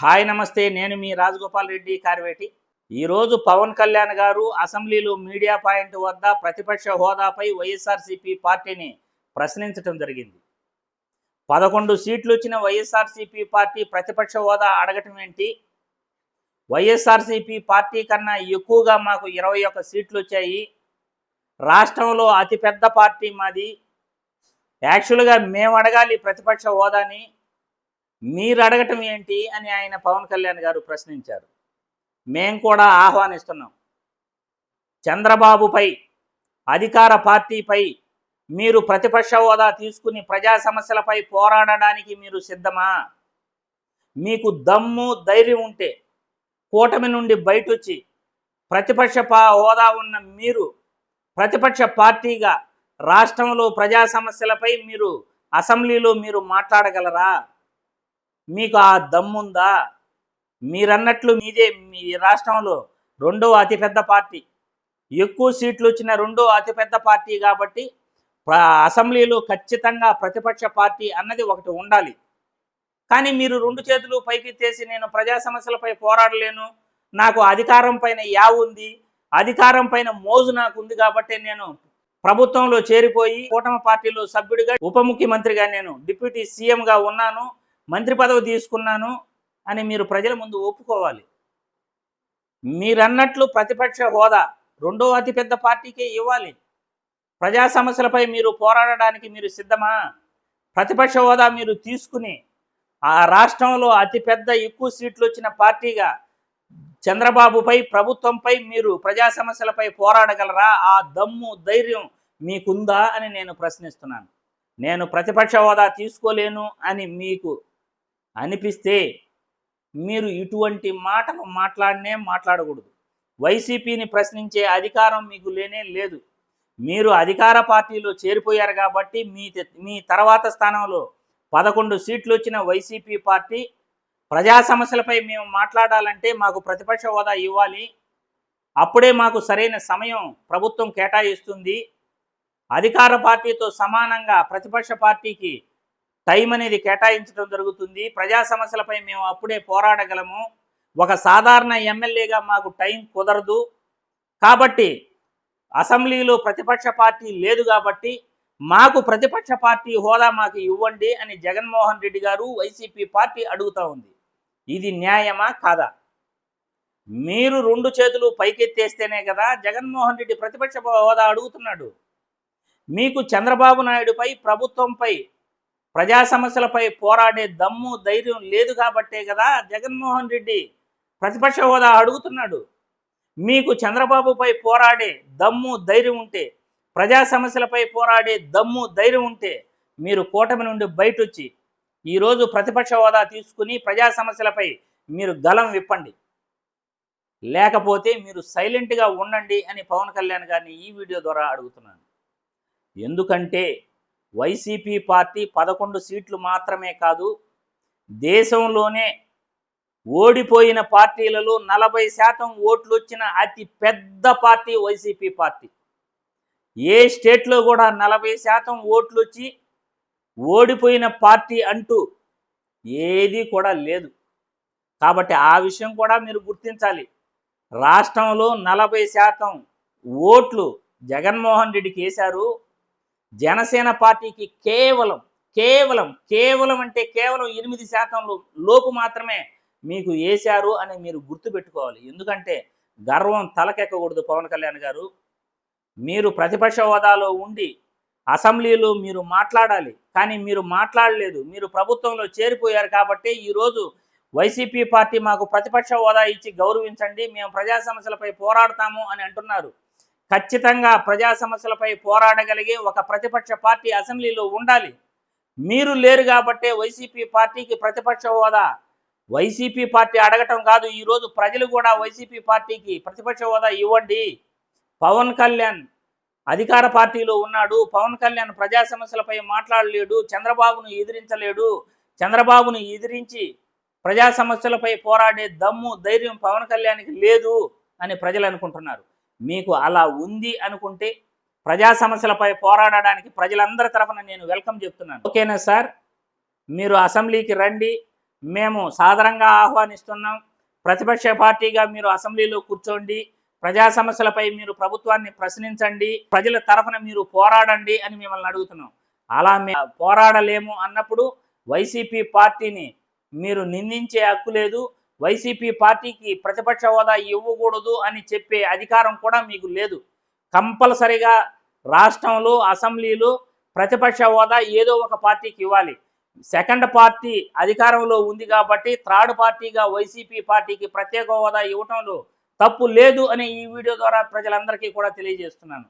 Hi నమస్తే నేను మీ రాజగోపాల్ రెడ్డి కార్వేటి. ఈరోజు పవన్ కళ్యాణ్ గారు అసెంబ్లీలో మీడియా పాయింట్ వద్ద ప్రతిపక్ష హోదాపై వైఎస్ఆర్సీపీ పార్టీని ప్రశ్నించడం జరిగింది. పదకొండు సీట్లు వచ్చిన వైఎస్ఆర్సీపీ పార్టీ ప్రతిపక్ష హోదా అడగటం ఏంటి? వైఎస్ఆర్సీపీ పార్టీ కన్నా ఎక్కువగా మాకు ఇరవై ఒక్క సీట్లు వచ్చాయి. రాష్ట్రంలో అతిపెద్ద పార్టీ మాది. యాక్చువల్గా మేము అడగాలి ప్రతిపక్ష హోదాని. మీరు అడగటం ఏంటి? అని ఆయన పవన్ కళ్యాణ్ గారు ప్రశ్నించారు. మేం కూడా ఆహ్వానిస్తున్నాం. చంద్రబాబుపై అధికార పార్టీపై మీరు ప్రతిపక్ష హోదా తీసుకుని ప్రజా సమస్యలపై పోరాడడానికి మీరు సిద్ధమా? మీకు దమ్ము ధైర్యం ఉంటే కూటమి నుండి బయటొచ్చి ప్రతిపక్ష హోదా ఉన్న మీరు ప్రతిపక్ష పార్టీగా రాష్ట్రంలో ప్రజా సమస్యలపై మీరు అసెంబ్లీలో మీరు మాట్లాడగలరా? మీకు ఆ దమ్ముందా? మీరన్నట్లు మీదే మీ రాష్ట్రంలో రెండో అతిపెద్ద పార్టీ. ఎక్కువ సీట్లు వచ్చిన రెండో అతిపెద్ద పార్టీ కాబట్టి అసెంబ్లీలో ఖచ్చితంగా ప్రతిపక్ష పార్టీ అన్నది ఒకటి ఉండాలి. కానీ మీరు రెండు చేతులు పైకి తీసి నేను ప్రజా సమస్యలపై పోరాడలేను. నాకు అధికారం పైన యా ఉంది. అధికారం పైన మోజు నాకు ఉంది కాబట్టి నేను ప్రభుత్వంలో చేరిపోయి కూటమి పార్టీలో సభ్యుడిగా ఉప ముఖ్యమంత్రిగా నేను డిప్యూటీ సీఎంగా ఉన్నాను. మంత్రి పదవి తీసుకున్నాను అని మీరు ప్రజల ముందు ఒప్పుకోవాలి. మీరన్నట్లు ప్రతిపక్ష హోదా రెండో అతిపెద్ద పార్టీకే ఇవ్వాలి. ప్రజా సమస్యలపై మీరు పోరాడడానికి మీరు సిద్ధమా? ప్రతిపక్ష హోదా మీరు తీసుకుని ఆ రాష్ట్రంలో అతిపెద్ద ఎక్కువ సీట్లు వచ్చిన పార్టీగా చంద్రబాబుపై ప్రభుత్వంపై మీరు ప్రజా సమస్యలపై పోరాడగలరా? ఆ దమ్ము ధైర్యం మీకుందా అని నేను ప్రశ్నిస్తున్నాను. నేను ప్రతిపక్ష హోదా తీసుకోలేను అని మీకు అనిపిస్తే మీరు ఇటువంటి మాటలు మాట్లాడనే మాట్లాడకూడదు. వైసీపీని ప్రశ్నించే అధికారం మీకు లేనే లేదు. మీరు అధికార పార్టీలో చేరిపోయారు కాబట్టి మీ మీ తర్వాత స్థానంలో పదకొండు సీట్లు వచ్చిన వైసీపీ పార్టీ ప్రజా సమస్యలపై మేము మాట్లాడాలంటే మాకు ప్రతిపక్ష హోదా ఇవ్వాలి. అప్పుడే మాకు సరైన సమయం ప్రభుత్వం కేటాయిస్తుంది. అధికార పార్టీతో సమానంగా ప్రతిపక్ష పార్టీకి టైం అనేది కేటాయించడం జరుగుతుంది. ప్రజా సమస్యలపై మేము అప్పుడే పోరాడగలము. ఒక సాధారణ ఎమ్మెల్యేగా మాకు టైం కుదరదు. కాబట్టి అసెంబ్లీలో ప్రతిపక్ష పార్టీ లేదు కాబట్టి మాకు ప్రతిపక్ష పార్టీ హోదా మాకు ఇవ్వండి అని జగన్మోహన్ రెడ్డి గారు వైసీపీ పార్టీ అడుగుతా ఉంది. ఇది న్యాయమా కాదా? మీరు రెండు చేతులు పైకెత్తేస్తేనే కదా జగన్మోహన్ రెడ్డి ప్రతిపక్ష హోదా అడుగుతున్నాడు. మీకు చంద్రబాబు నాయుడుపై ప్రభుత్వంపై ప్రజా సమస్యలపై పోరాడే దమ్ము ధైర్యం లేదు కాబట్టే కదా జగన్మోహన్ రెడ్డి ప్రతిపక్ష హోదా అడుగుతున్నాడు. మీకు చంద్రబాబుపై పోరాడే దమ్ము ధైర్యం ఉంటే ప్రజా సమస్యలపై పోరాడే దమ్ము ధైర్యం ఉంటే మీరు కూటమి నుండి బయటొచ్చి ఈరోజు ప్రతిపక్ష హోదా తీసుకుని ప్రజా సమస్యలపై మీరు గలం విప్పండి. లేకపోతే మీరు సైలెంట్గా ఉండండి అని పవన్ కళ్యాణ్ గారిని ఈ వీడియో ద్వారా అడుగుతున్నాను. ఎందుకంటే వైసీపీ పార్టీ పదకొండు సీట్లు మాత్రమే కాదు దేశంలోనే ఓడిపోయిన పార్టీలలో నలభై శాతం ఓట్లు వచ్చిన అతి పెద్ద పార్టీ వైసీపీ పార్టీ. ఏ స్టేట్లో కూడా నలభై శాతం ఓట్లు వచ్చి ఓడిపోయిన పార్టీ అంటూ ఏది కూడా లేదు. కాబట్టి ఆ విషయం కూడా మీరు గుర్తించాలి. రాష్ట్రంలో నలభై శాతం ఓట్లు జగన్మోహన్ రెడ్డికి వేశారు జనసేన పార్టీకి కేవలం కేవలం కేవలం అంటే కేవలం ఎనిమిది శాతంలో లోపు మాత్రమే మీకు వేశారు అని మీరు గుర్తుపెట్టుకోవాలి. ఎందుకంటే గర్వం తలకెక్కకూడదు పవన్ కళ్యాణ్ గారు. మీరు ప్రతిపక్ష హోదాలో ఉండి అసెంబ్లీలో మీరు మాట్లాడాలి. కానీ మీరు మాట్లాడలేదు. మీరు ప్రభుత్వంలో చేరిపోయారు కాబట్టి ఈరోజు వైసీపీ పార్టీ మాకు ప్రతిపక్ష హోదా ఇచ్చి గౌరవించండి. మేము ప్రజా సమస్యలపై పోరాడతాము అని అంటున్నారు. ఖచ్చితంగా ప్రజా సమస్యలపై పోరాడగలిగే ఒక ప్రతిపక్ష పార్టీ అసెంబ్లీలో ఉండాలి. మీరు లేరు కాబట్టే వైసీపీ పార్టీకి ప్రతిపక్ష హోదా. వైసీపీ పార్టీ అడగటం కాదు ఈరోజు ప్రజలు కూడా వైసీపీ పార్టీకి ప్రతిపక్ష హోదా ఇవ్వండి. పవన్ కళ్యాణ్ అధికార పార్టీలో ఉన్నాడు. పవన్ కళ్యాణ్ ప్రజా సమస్యలపై మాట్లాడలేడు. చంద్రబాబును ఎదిరించలేడు. చంద్రబాబును ఎదిరించి ప్రజా సమస్యలపై పోరాడే దమ్ము ధైర్యం పవన్ కళ్యాణ్కి లేదు అని ప్రజలు అనుకుంటున్నారు. మీకు అలా ఉంది అనుకుంటే ప్రజా సమస్యలపై పోరాడడానికి ప్రజలందరి తరఫున నేను వెల్కమ్ చెప్తున్నాను. ఓకేనా సార్? మీరు అసెంబ్లీకి రండి. మేము సాధారణంగా ఆహ్వానిస్తున్నాం. ప్రతిపక్ష పార్టీగా మీరు అసెంబ్లీలో కూర్చోండి. ప్రజా సమస్యలపై మీరు ప్రభుత్వాన్ని ప్రశ్నించండి. ప్రజల తరఫున మీరు పోరాడండి అని మిమ్మల్ని అడుగుతున్నాం. అలా మేము పోరాడలేము అన్నప్పుడు వైసీపీ పార్టీని మీరు నిందించే హక్కు లేదు. వైసీపీ పార్టీకి ప్రతిపక్ష హోదా ఇవ్వకూడదు అని చెప్పే అధికారం కూడా మీకు లేదు. కంపల్సరిగా రాష్ట్రంలో అసెంబ్లీలో ప్రతిపక్ష హోదా ఏదో ఒక పార్టీకి ఇవ్వాలి. సెకండ్ పార్టీ అధికారంలో ఉంది కాబట్టి థర్డ్ పార్టీగా వైసీపీ పార్టీకి ప్రత్యేక హోదా ఇవ్వటంలో తప్పు లేదు అని ఈ వీడియో ద్వారా ప్రజలందరికీ కూడా తెలియజేస్తున్నాను.